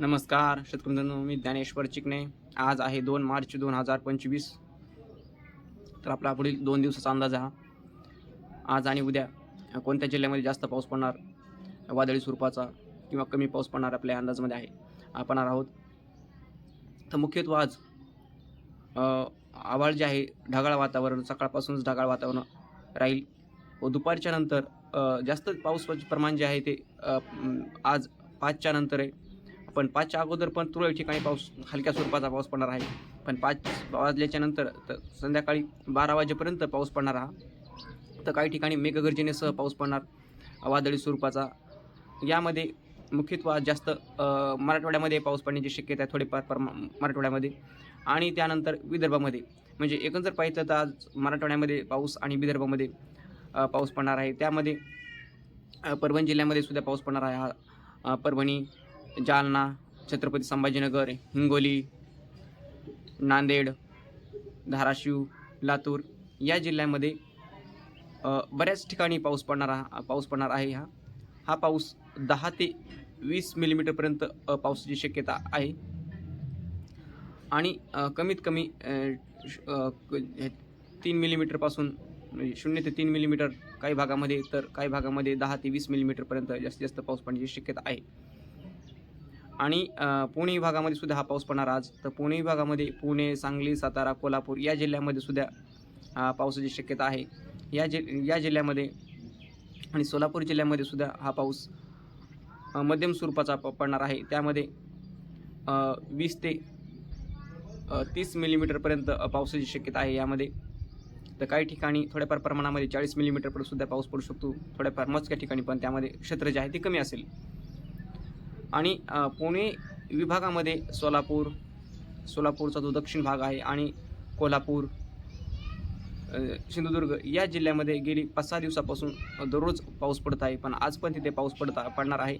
नमस्कार शेतकरी मी ज्ञानेश्वर चिकणे. आज आहे दोन मार्च दोन हजार पंचवीस. तर आपला पुढील दोन दिवसाचा अंदाज हा. आज आणि उद्या कोणत्या जिल्ह्यामध्ये जास्त पाऊस पडणार? वादळी स्वरूपाचा किंवा कमी पाऊस पडणार आपल्या अंदाजमध्ये आहे. आपण आहोत. तर मुख्यत्वे आज आवाळ आभाळ जे आहे ढगाळ वातावरण सकाळपासूनच ढगाळ वातावरण राहील. व दुपारच्या नंतर जास्त पाऊस प्रमाण जे आहे ते आज पाचच्या नंतर आहे. पण पाचच्या अगोदर पण तुरळक ठिकाणी पाऊस हलक्या स्वरूपाचा पाऊस पडणार आहे. पण पाच वाजल्याच्या नंतर तर संध्याकाळी बारा वाजेपर्यंत पाऊस पडणार हा. तर काही ठिकाणी मेघगर्जनेसह पाऊस पडणार वादळी स्वरूपाचा. यामध्ये मुख्यत्वे जास्त मराठवाड्यामध्ये पाऊस पडण्याची शक्यता आहे थोडेफार परमा मराठवाड्यामध्ये. आणि त्यानंतर विदर्भामध्ये म्हणजे एकंदर पाहिलं तर आज मराठवाड्यामध्ये पाऊस आणि विदर्भामध्ये पाऊस पडणार आहे. त्यामध्ये परभणी जिल्ह्यामध्ये सुद्धा पाऊस पडणार आहे हा परभणी जालना छत्रपती संभाजीनगर हिंगोली नांदेड धाराशिव लातूर या जिल्ह्यामध्ये बऱ्याच ठिकाणी पाऊस पडणारा पाऊस पडणार आहे हा. हा पाऊस दहा ते वीस मिलीमीटरपर्यंत पावसाची शक्यता आहे. आणि कमीत कमी श- तीन मिलीमीटरपासून म्हणजे शून्य ते तीन मिलीमीटर काही भागामध्ये तर काही भागामध्ये दहा ते वीस मिलीमीटरपर्यंत जास्तीत जास्त पाऊस पडण्याची शक्यता आहे. आणि पुणे विभागामध्ये सुद्धा हा पाऊस पडणार आज. तर पुणे विभागामध्ये पुणे सांगली सातारा कोल्हापूर या जिल्ह्यामध्ये सुद्धा पावसाची शक्यता आहे. या जि या जिल्ह्यामध्ये आणि सोलापूर जिल्ह्यामध्ये सुद्धा हा पाऊस मध्यम स्वरूपाचा प पडणार आहे. त्यामध्ये वीस ते तीस मिलीमीटरपर्यंत पावसाची शक्यता आहे यामध्ये. तर काही ठिकाणी थोड्याफार प्रमाणामध्ये चाळीस मिलीमीटरपर्यंत सुद्धा पाऊस पडू शकतो. थोड्याफार मजक्या ठिकाणी पण त्यामध्ये क्षेत्र जे आहे ते कमी असेल. आणि पुणे विभागामध्ये सोलापूर सोलापूरचा जो दक्षिण भाग आहे आणि कोल्हापूर सिंधुदुर्ग या जिल्ह्यामध्ये गेली पाच सहा दिवसापासून दररोज पाऊस पडत आहे. पण आज पण तिथे पाऊस पडता पडणार आहे.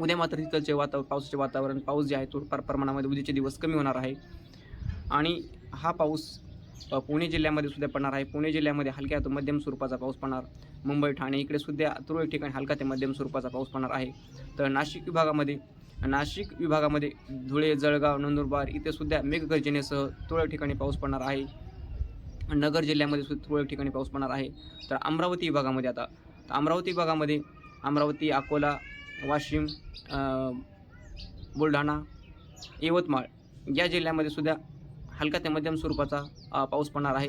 उद्या मात्र तिथलचे वातावरण पावसाचे वातावरण पाऊस जे आहे तो फार प्रमाणामध्ये उद्याचे दिवस कमी होणार आहे. आणि हा पाऊस पुणे जिल्ह्यामध्ये सुद्धा पडणार आहे. पुणे जिल्ह्यामध्ये हलक्या तो मध्यम स्वरूपाचा पाऊस पडणार. मुंबई ठाणे इकडे सुद्धा तुरळक ठिकाणी हलका ते मध्यम स्वरूपाचा पाऊस पडणार आहे. तर नाशिक विभागामध्ये नाशिक विभागामध्ये धुळे जळगाव नंदुरबार इथे सुद्धा मेघगर्जनेसह तुरळक ठिकाणी पाऊस पडणार आहे. नगर जिल्ह्यामध्ये सुद्धा तुरळक ठिकाणी पाऊस पडणार आहे. तर अमरावती विभागामध्ये आता तर अमरावती विभागामध्ये अमरावती अकोला वाशिम बुलढाणा यवतमाळ या जिल्ह्यामध्ये सुद्धा हलका ते मध्यम स्वरूपाचा पाऊस पडणार आहे.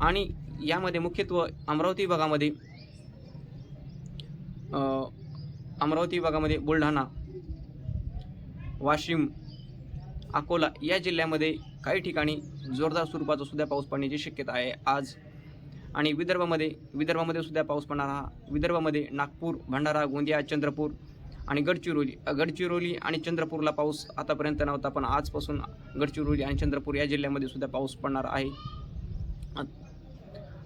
आणि यामध्ये मुख्यत्व अमरावती विभागामध्ये अमरावती विभागामध्ये बुलढाणा वाशिम अकोला या जिल्ह्यामध्ये काही ठिकाणी जोरदार स्वरूपाचा सुद्धा पाऊस पडण्याची शक्यता आहे आज. आणि विदर्भामध्ये विदर्भामध्ये सुद्धा पाऊस पडणार हा. विदर्भामध्ये नागपूर भंडारा गोंदिया चंद्रपूर आणि गडचिरोली. गडचिरोली आणि चंद्रपूरला पाऊस आतापर्यंत नव्हता पण आजपासून गडचिरोली आणि चंद्रपूर या जिल्ह्यामध्ये सुद्धा पाऊस पडणार आहे.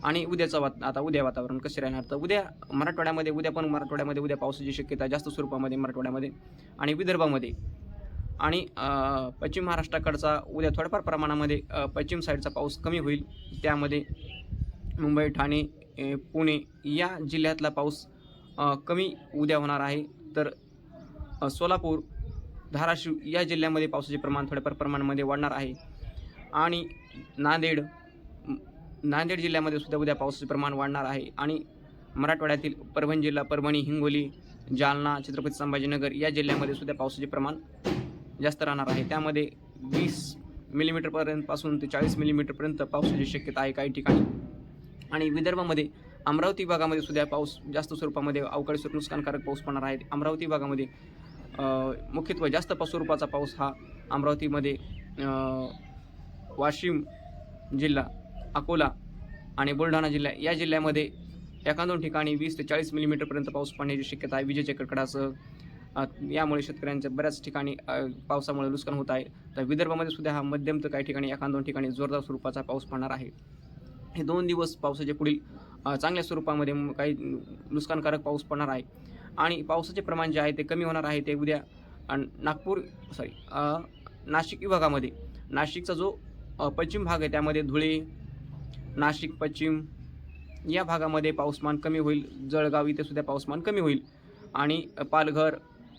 आणि उद्याचं वात आता उद्या वातावरण कसे राहणार? तर उद्या मराठवाड्यामध्ये उद्या पण मराठवाड्यामध्ये उद्या पावसाची शक्यता जास्त स्वरूपामध्ये मराठवाड्यामध्ये आणि विदर्भामध्ये. आणि पश्चिम महाराष्ट्राकडचा उद्या थोड्याफार प्रमाणामध्ये पश्चिम साईडचा पाऊस कमी होईल. त्यामध्ये मुंबई ठाणे पुणे या जिल्ह्यातला पाऊस कमी उद्या होणार आहे. तर सोलापूर धाराशिव या जिल्ह्यामध्ये पावसाचे प्रमाण थोड्याफार प्रमाणामध्ये वाढणार आहे. आणि नांदेड नांदेड जिल्ह्यामध्ये सुद्धा उद्या पावसाचे प्रमाण वाढणार आहे. आणि मराठवाड्यातील परभणी जिल्हा परभणी हिंगोली जालना छत्रपती संभाजीनगर या जिल्ह्यामध्ये सुद्धा पावसाचे प्रमाण जास्त राहणार आहे. त्यामध्ये वीस मिलीमीटरपर्यंत पासून ते चाळीस मिलीमीटरपर्यंत पावसाची शक्यता आहे काही ठिकाणी. आणि विदर्भामध्ये अमरावती भागामध्ये सुद्धा पाऊस जास्त स्वरूपामध्ये अवकाळी स्वरूप नुकसानकारक पाऊस पडणार आहे. अमरावती भागामध्ये मुख्यत्वे जास्त स्वरूपाचा पाऊस हा अमरावतीमध्ये वाशिम जिल्हा अकोला आणि बुलढाणा जिल्हा या जिल्ह्यामध्ये एका दोन ठिकाणी वीस ते चाळीस मिलीमीटरपर्यंत पाऊस पडण्याची शक्यता आहे. विजेच्या कडकडासह यामुळे शेतकऱ्यांच्या बऱ्याच ठिकाणी पावसामुळे नुकसान होत आहे. तर विदर्भामध्ये सुद्धा हा मध्यम तर काही ठिकाणी एका दोन ठिकाणी जोरदार स्वरूपाचा पाऊस पडणार आहे. हे दोन दिवस पावसाचे पुढील चांगल्या स्वरूपामध्ये काही नुकसानकारक पाऊस पडणार आहे. आणि पावसाचे प्रमाण जे आहे ते कमी होणार आहे. ते उद्या नागपूर सॉरी नाशिक विभागामध्ये नाशिकचा जो पश्चिम भाग आहे त्यामध्ये धुळे नाशिक पश्चिम या भागामध्ये पाऊसमान कमी होईल. जळगाव इथे सुद्धा पाऊसमान कमी होईल. आणि पालघर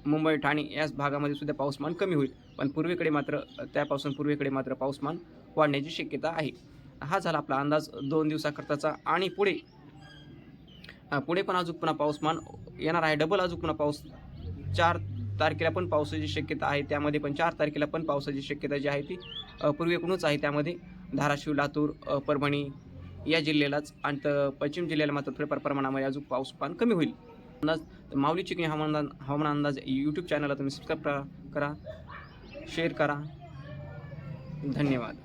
मुंबई ठाणे याच भागामध्ये सुद्धा पाऊसमान कमी होईल. पण पूर्वेकडे मात्र त्यापासून पूर्वेकडे मात्र पाऊसमान वाढण्याची शक्यता आहे. हा झाला आपला अंदाज. दोन दिवसाकरताचा आणि पुढे पुढे पण अजून पुन्हा पाऊसमान येणार आहे. डबल अजून पुन्हा पाऊस. चार तारखेला पण पावसाची शक्यता आहे. त्यामध्ये पण चार तारखेला पण पावसाची शक्यता जी आहे ती पूर्वेकडूनच आहे. त्यामध्ये धाराशिव लातूर परभणी या जिल्ह्यालाच आणि तर पश्चिम जिल्ह्याला मात्र थोड्याफार प्रमाणामध्ये अजून पाऊसमान कमी होईल. अंदाज माऊली चिकणी हवामान हवामान अंदाज यूट्यूब चॅनलला तुम्ही सबस्क्राईब करा शेअर करा. धन्यवाद.